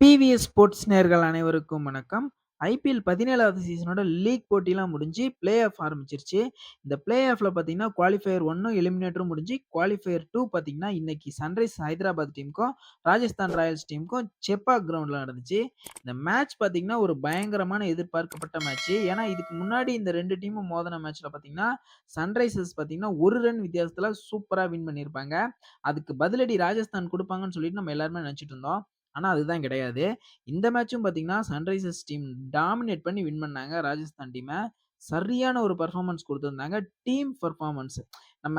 PVS sports நேர்கள் அனைவருக்கும் வணக்கம். ஐபிஎல் 17வது சீசனோட லீக் போட்டிலாம் முடிஞ்சு, பிளே ஆஃப் ஆரம்பிச்சிருச்சு. இந்த பிளே ஆஃப்ல பார்த்தீங்கன்னா, குவாலிஃபயர் ஒன்றும் எலிமினேட்டரும் முடிஞ்சு, குவாலிஃபயர் டூ பார்த்தீங்கன்னா, இன்னைக்கு சன்ரைஸ் ஹைதராபாத் டீமுக்கும், ராஜஸ்தான் ராயல்ஸ் டீமுக்கும் செப்பா கிரவுண்டில் நடந்துச்சு. இந்த மேட்ச் பார்த்தீங்கன்னா, ஒரு பயங்கரமான எதிர்பார்க்கப்பட்ட மேட்ச். ஏன்னா, இதுக்கு முன்னாடி இந்த ரெண்டு டீமும் மோதன மேட்ச்சில் பார்த்தீங்கன்னா, சன்ரைசர்ஸ் பார்த்தீங்கன்னா, ஒரு ரன் வித்தியாசத்தில் சூப்பராக வின் பண்ணியிருப்பாங்க. அதுக்கு பதிலடி ராஜஸ்தான் கொடுப்பாங்கன்னு சொல்லிட்டு நம்ம எல்லாருமே நினச்சிட்டு இருந்தோம். ஆனால் அதுதான் கிடையாது. இந்த மேட்சும் பார்த்தீங்கன்னா, சன்ரைசர்ஸ் டீம் டாமினேட் பண்ணி வின் பண்ணாங்க ராஜஸ்தான் டீமை சரியான ஒரு பர்ஃபார்மன்ஸ் கொடுத்துருந்தாங்க டீம் பர்ஃபார்மன்ஸ் நம்ம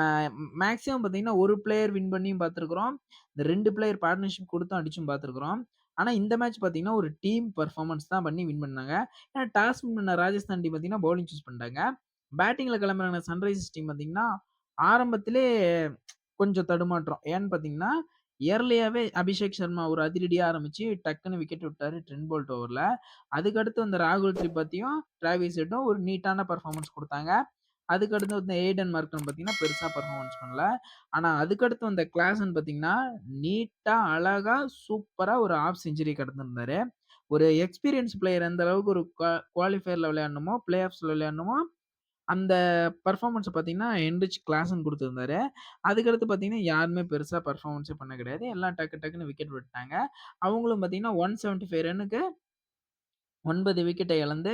மேக்ஸிமம் பார்த்தீங்கன்னா, ஒரு பிளேயர் வின் பண்ணியும் பார்த்துருக்குறோம் இந்த ரெண்டு பிளேயர் பார்ட்னர்ஷிப் கொடுத்தும் அடிச்சும் பார்த்துருக்குறோம் ஆனால் இந்த மேட்ச் பார்த்தீங்கன்னா, ஒரு டீம் பர்ஃபார்மன்ஸ் தான் பண்ணி வின் பண்ணாங்க. ஏன்னா, டாஸ் வின் பண்ண ராஜஸ்தான் டீம் பார்த்தீங்கன்னா, பவுலிங் சூஸ் பண்ணிட்டாங்க. பேட்டிங்கில் கிளம்புறாங்க சன்ரைசர்ஸ் டீம் பார்த்தீங்கன்னா, ஆரம்பத்திலே கொஞ்சம் தடுமாற்றம். ஏன்னு பார்த்தீங்கன்னா, இயர்லியாவே அபிஷேக் சர்மா ஒரு அதிரடியா ஆரம்பிச்சு, டக்குன்னு விக்கெட் விட்டாரு ட்ரெண்ட் போல்ட் ஓவர்ல. அதுக்கடுத்து வந்த ராகுல் திரிபாத்தியும், டிராவிஸ் ஹெட்டும் ஒரு நீட்டான பர்ஃபார்மன்ஸ் கொடுத்தாங்க அதுக்கடுத்து வந்த ஏடன் மார்க்ரம் பார்த்தீங்கன்னா, பெருசாக பர்ஃபார்மன்ஸ் பண்ணல. ஆனால் அதுக்கடுத்து வந்த கிளாஸ்ன்னு பார்த்தீங்கன்னா, நீட்டாக அழகா, சூப்பராக ஒரு ஆஃப் செஞ்சுரி கடந்திருந்தாரு. ஒரு எக்ஸ்பீரியன்ஸ் பிளேயர் எந்த அளவுக்கு ஒரு குவாலிஃபயரில் விளையாடணுமோ, பிளே ஆஃப்ஸில் விளையாடணுமோ, அந்த பெர்ஃபார்மன்ஸ பார்த்தீங்கன்னா, என்ரிச் கிளாசன் குடுத்திருந்தாரு. அதுக்கடுத்து பார்த்தீங்கன்னா, யாருமே பெருசா பெர்ஃபார்மன்ஸே பண்ண கிடையாது. எல்லாம் டக்கு டக்குன்னு விக்கெட் விட்டாங்க அவங்களும் பார்த்தீங்கன்னா, 175 ரன்னுக்கு 9 விக்கெட்ட இழந்து,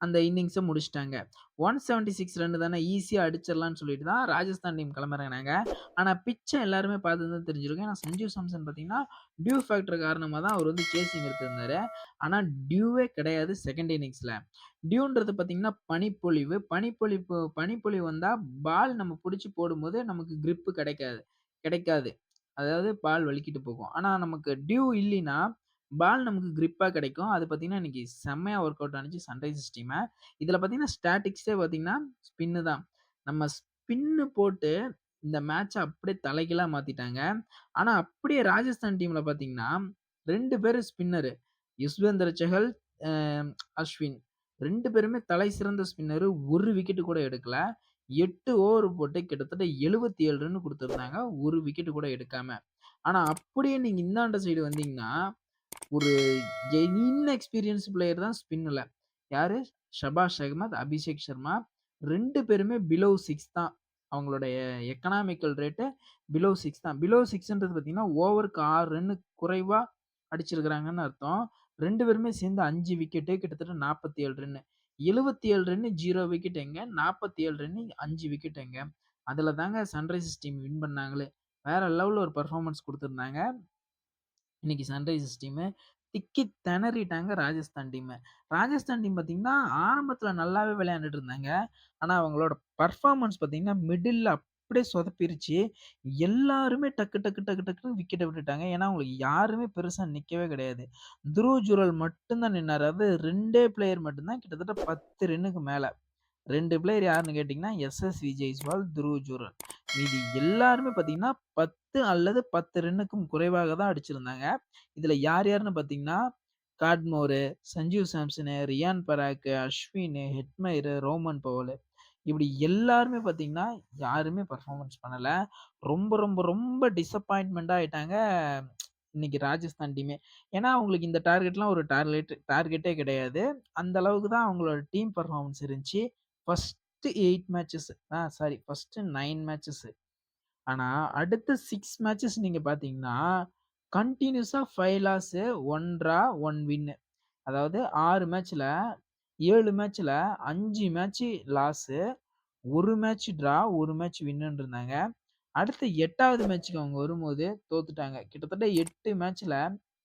அந்த இன்னிங்ஸ முடிச்சுட்டாங்க. 176 ரன் தானே ஈஸியாக அடிச்சிடலாம்னு சொல்லிட்டு தான் ராஜஸ்தான் டீம் கிளம்புறாங்க ஆனால் பிச்சை எல்லாருமே தான் தெரிஞ்சிருக்கும். ஏன்னா, சஞ்சீவ் சாம்சன் பார்த்தீங்கன்னா, டியூ ஃபேக்டர் காரணமாக தான் அவர் வந்து சேசிங் எடுத்திருந்தார் ஆனால் டியூவே கிடையாது செகண்ட் இன்னிங்ஸில் டியூன்றது பார்த்தீங்கன்னா, பனிப்பொழிவு. பனிப்பொழிவு பனிப்பொழிவு வந்தால் பால் நம்ம பிடிச்சி போடும்போது நமக்கு கிரிப்பு கிடைக்காது கிடைக்காது. அதாவது பால் வலிக்கிட்டு போகும். ஆனால் நமக்கு டியூ இல்லைன்னா, பால் நமக்கு கிரிப்பாக கிடைக்கும். அது பார்த்தீங்கன்னா, இன்னைக்கு செம்மையாக ஒர்க் அவுட் ஆனிச்சு சன்ரைசர்ஸ் டீமை இதில் பார்த்தீங்கன்னா, ஸ்டாட்டிக்ஸே பார்த்தீங்கன்னா, ஸ்பின்னு தான். நம்ம ஸ்பின்னு போட்டு இந்த மேட்ச்சை அப்படியே தலைகீழா மாற்றிட்டாங்க ஆனால் அப்படியே ராஜஸ்தான் டீமில் பார்த்தீங்கன்னா, ரெண்டு பேர் ஸ்பின்னரு. யுஸ்வேந்தர் சஹல், அஸ்வின் ரெண்டு பேருமே தலை சிறந்த ஸ்பின்னரு. ஒரு விக்கெட்டு கூட எடுக்கல. எட்டு ஓவர் போட்டு கிட்டத்தட்ட 77 ரன் கொடுத்துருந்தாங்க ஒரு விக்கெட்டு கூட எடுக்காம. ஆனால் அப்படியே நீங்கள் இந்தாண்ட சைடு வந்தீங்கன்னா, ஒரு இன்எக்ஸ்பீரியன்ஸ் பிளேயர் தான் ஸ்பின்னில் யார் ஷபாஷ் அகமத், அபிஷேக் சர்மா ரெண்டு பேருமே பிலோ சிக்ஸ் தான். அவங்களுடைய எக்கனாமிக்கல் ரேட்டு பிலோ சிக்ஸ் தான். பிலோ சிக்ஸ்ன்றது பார்த்தீங்கன்னா, ஓவருக்கு ஆறு ரன்னு குறைவாக அடிச்சிருக்கிறாங்கன்னு அர்த்தம். ரெண்டு பேருமே சேர்ந்து அஞ்சு விக்கெட்டு கிட்டத்தட்ட நாற்பத்தி ஏழு ரன்னு எழுபத்தி ஏழு ரன்னு ஜீரோ விக்கெட் எங்க? நாற்பத்தி ஏழு ரன்னு அஞ்சு விக்கெட் எங்க? அதில் தாங்க சன்ரைசர்ஸ் டீம் வின் பண்ணாங்களே. வேற லெவலில் ஒரு பர்ஃபார்மன்ஸ் கொடுத்துருந்தாங்க இன்னைக்கு சன்ரைசர்ஸ் டீமு. திக்கி திணறிட்டாங்க ராஜஸ்தான் டீமு ராஜஸ்தான் டீம் பார்த்தீங்கன்னா, ஆரம்பத்தில் நல்லாவே விளையாண்டுட்டு இருந்தாங்க. ஆனால் அவங்களோட பர்ஃபார்மன்ஸ் பார்த்தீங்கன்னா, மிடில் அப்படியே சொதப்பிருச்சு. எல்லாருமே டக்கு டக்கு டக்கு டக்குன்னு விக்கெட்டை விட்டுட்டாங்க. ஏன்னா, அவங்களுக்கு யாருமே பெருசாக நிற்கவே கிடையாது. துருவ் ஜுரல் மட்டும்தான் நின்னார் அது ரெண்டே பிளேயர் மட்டும்தான் கிட்டத்தட்ட 10 ரன்னுக்கு மேலே ரெண்டு பிளேயர் யாருன்னு கேட்டிங்கன்னா எஸ்எஸ் விஜய்ஸ்வால் துருவ் ஜூரன் மீதி எல்லாருமே பார்த்தீங்கன்னா, 10 அல்லது 10 ரன்னுக்கும் குறைவாக தான் அடிச்சிருந்தாங்க. இதில் யார் யாருன்னு பார்த்தீங்கன்னா, Cadmore, Sanjeev Samson, Riyan Parag Ashwin, Hetmyer, Roman Powell இப்படி எல்லாருமே பார்த்தீங்கன்னா, யாருமே பர்ஃபார்மன்ஸ் பண்ணலை ரொம்ப ரொம்ப ரொம்ப டிசப்பாயின்ட்மென்ட்டா ஆயிட்டாங்க. இன்னைக்கு ராஜஸ்தான் டீமே. ஏன்னா, அவங்களுக்கு இந்த டார்கெட்லாம் ஒரு டார்கெட் டார்கெட்டே கிடையாது. அந்த அளவுக்கு தான் அவங்களோட டீம் பர்ஃபார்மன்ஸ் இருந்துச்சு. First eight matches ah sorry first nine matches. ஆனா, அடுத்த சிக்ஸ் மேட்சஸ் நீங்க பார்த்தீங்கன்னா, கன்டினியூஸா 5 லாஸ், 1 ட்ரா, 1 வின்னு. அதாவது ஆறு மேட்ச்ல ஏழு மேட்ச்ல அஞ்சு மேட்ச் லாஸு, ஒரு மேட்ச் ட்ரா, ஒரு மேட்ச் வின்னுன்னு இருந்தாங்க. அடுத்து எட்டாவது மேட்ச்சுக்கு அவங்க வரும்போது தோத்துட்டாங்க. கிட்டத்தட்ட எட்டு மேட்ச்ல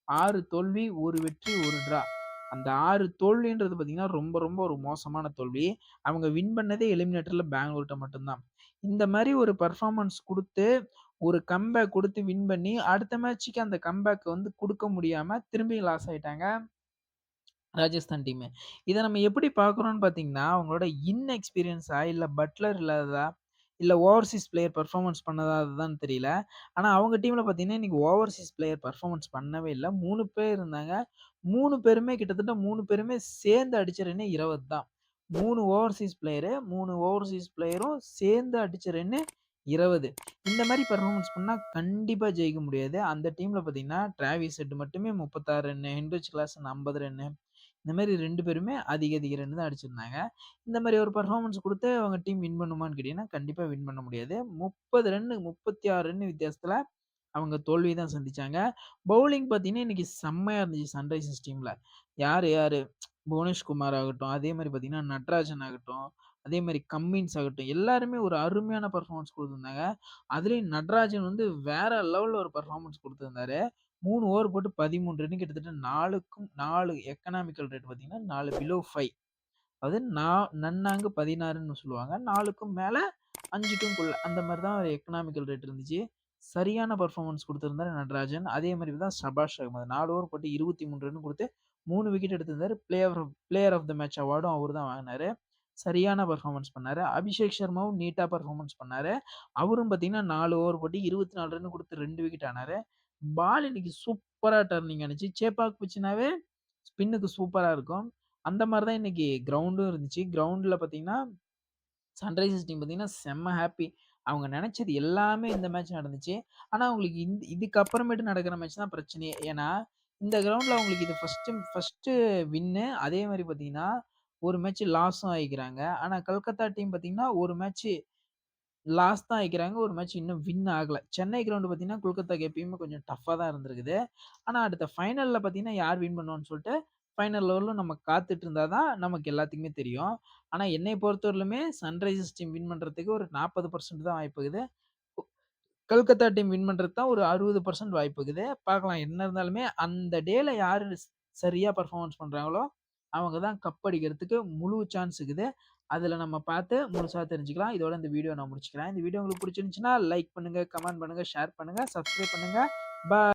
ஆறு தோல்வி, ஒரு வெற்றி, ஒரு ட்ரா. அந்த 6 தோல்வின்றது பார்த்தீங்கன்னா, ரொம்ப ரொம்ப ஒரு மோசமான தோல்வி. அவங்க வின் பண்ணதே எலிமினேட்டர்ல பெங்களூர்ட்ட மட்டும் தான். இந்த மாரி ஒரு பெர்ஃபார்மன்ஸ் குடுத்து, ஒரு கம்பேக் குடுத்து வின் பண்ணி, அடுத்த மேட்ச்சுக்கு அந்த கம்பேக் வந்து குடுக்க முடியாம திரும்பி லாஸ் ஆயிட்டாங்க. ராஜஸ்தான் டீமு. இத நம்ம எப்படி பார்க்குறோன்னு பார்த்தீங்கன்னா, அவங்களோட இன்எக்ஸ்பீரியன்ஸா, இல்ல பட்லர் இல்லாததா, இல்ல ஓவர்சீஸ் பிளேயர் பெர்ஃபார்மன்ஸ் அதுதான் தெரியல. ஆனா, அவங்க டீம்ல பார்த்தீங்கன்னா, இன்னைக்கு ஓவர்சீஸ் பிளேயர் பெர்ஃபார்மன்ஸ் பண்ணவே இல்ல. 3 பேர் இருந்தாங்க. 3 பேருமே கிட்டத்தட்ட 3 பேருமே சேர்ந்து அடிச்ச ரன்னு 20 தான். 3 ஓவர்சீஸ் பிளேயரு 3 ஓவர்சீஸ் பிளேயரும் சேர்ந்து அடிச்ச ரன்னு 20 இந்த மாரி பெர்ஃபார்மன்ஸ் பண்ணா கண்டிப்பா ஜெயிக்க முடியாது. அந்த டீம்ல பார்த்தீங்கன்னா, டிராவிஸ் ஹெட் மட்டுமே 36 ரன்னு, ஹென்ரிச் கிளாசன் 50 ரன்னு. இந்த மாரி 2 பேருமே அதிக அதிக ரன் தான் அடிச்சிருந்தாங்க. இந்த மாரி ஒரு பெர்ஃபார்மன்ஸ் குடுத்து அவங்க டீம் வின் பண்ணுமான்னு கேட்டீங்கன்னா, கண்டிப்பா வின் பண்ண முடியாது. 30 ரன்னு 36 ரன் வித்தியாசத்துல அவங்க தோல்வி தான் சந்திச்சாங்க. பவுலிங் பார்த்தீங்கன்னா, இன்னைக்கு செம்மையா இருந்துச்சு சன்ரைசர்ஸ் டீம்ல. யாரு யாரு புவனேஷ் குமார் ஆகட்டும், அதே மாரி பார்த்தீங்கன்னா, நட்ராஜன் ஆகட்டும், அதே மாரி கம்மின்ஸ் ஆகட்டும், எல்லாருமே ஒரு அருமையான பெர்ஃபார்மன்ஸ் கொடுத்துருந்தாங்க அதுலயும் நட்ராஜன் வந்து வேற லெவல்ல ஒரு பெர்ஃபார்மன்ஸ் குடுத்திருந்தாரு. 3 ஓவர் போட்டு 13 ரன்னு கிட்டத்தட்ட 4க்கும் 4 எக்கனாமிக்கல் ரேட் பார்த்தீங்கன்னா, நாலு பிலோ ஃபைவ் அதாவது நா நன்னாங்கு 16ன்னு சொல்லுவாங்க. நாலுக்கும் மேலே அஞ்சுக்கும் குள்ள அந்த மாதிரி தான் ஒரு எக்கனாமிக்கல் ரேட் இருந்துச்சு. சரியான பர்ஃபார்மன்ஸ் கொடுத்துருந்தாரு நட்ராஜன். அதே மாதிரி தான் சபாஷ் அகமது நாலு ஓவர் போட்டு 23 ரன் கொடுத்து மூணு wicket எடுத்திருந்தாரு. Player of player of the match அவார்டும் அவர் தான் வாங்கினாரு சரியான பர்ஃபார்மன்ஸ் பண்ணார் அபிஷேக் சர்மாவும் நீட்டாக பர்ஃபார்மன்ஸ் பண்ணார் அவரும் பார்த்தீங்கன்னா, நாலு ஓவர் போட்டு 24 ரன் கொடுத்து ரெண்டு விக்கெட் ஆனார் பால் இன்னைக்கு சூப்பராக டர்னிங் ஆனிச்சு சேப்பாக் பிச்சுனாவே ஸ்பின்னுக்கு சூப்பராக இருக்கும். அந்த மாதிரி தான் இன்னைக்கு கிரவுண்டும் இருந்துச்சு. கிரவுண்டில் பார்த்தீங்கன்னா, சன்ரைசர்ஸ் டீம் பார்த்தீங்கன்னா, செம்ம ஹாப்பி அவங்க நினச்சது எல்லாமே இந்த மேட்ச் நடந்துச்சு. ஆனால் அவங்களுக்கு இந்த இதுக்கப்புறமேட்டு நடக்கிற மேட்ச் தான் பிரச்சனையே. ஏன்னா, இந்த கிரவுண்டில் அவங்களுக்கு இது ஃபர்ஸ்ட்டு ஃபஸ்ட்டு வின்னு. அதே மாதிரி பார்த்தீங்கன்னா, ஒரு மேட்ச் லாஸும் ஆகிக்கிறாங்க ஆனால் கல்கத்தா டீம் பார்த்தீங்கன்னா, ஒரு மேட்ச்சு லாஸ் தான் ஆயிக்கிறாங்க. ஒரு மேட்ச் இன்னும் வின் ஆகல. சென்னை கிரவுண்ட் பார்த்தீங்கன்னா, கொல்கத்தாக்கு எப்பயுமே கொஞ்சம் டஃப்பா தான் இருந்திருக்குது. ஆனா, அடுத்த ஃபைனல்ல பார்த்தீங்கன்னா, யார் வின் பண்ணுவான்னு சொல்ட்டு, ஃபைனல் லெவல்ல நம்ம காத்துட்டு இருந்தா தான் நமக்கு எல்லாத்துக்குமே தெரியும். ஆனா, என்னைய பொறுத்தவரையிலுமே சன்ரைசர்ஸ் டீம் வின் பண்றதுக்கு ஒரு 40% தான் வாய்ப்புக்குது கொ கல்கத்தா டீம் வின் பண்றதுக்கு தான் ஒரு 60% வாய்ப்புக்குது பார்க்கலாம். என்ன இருந்தாலுமே அந்த டேல யாரு ஸ் சரியா பெர்ஃபார்மன்ஸ் பண்றாங்களோ, அவங்க தான் கப் அடிக்கிறதுக்கு முழு சான்ஸ் இருக்குது. அதுல நம்ம பார்த்து முழுசா தெரிஞ்சுக்கலாம். இதோட இந்த வீடியோ நான் முடிச்சுக்கிறேன். இந்த வீடியோ உங்களுக்கு பிடிச்சிருந்துச்சுன்னா லைக் பண்ணுங்க, கமெண்ட் பண்ணுங்க, ஷேர் பண்ணுங்க, சப்ஸ்கிரைப் பண்ணுங்க. பாய்.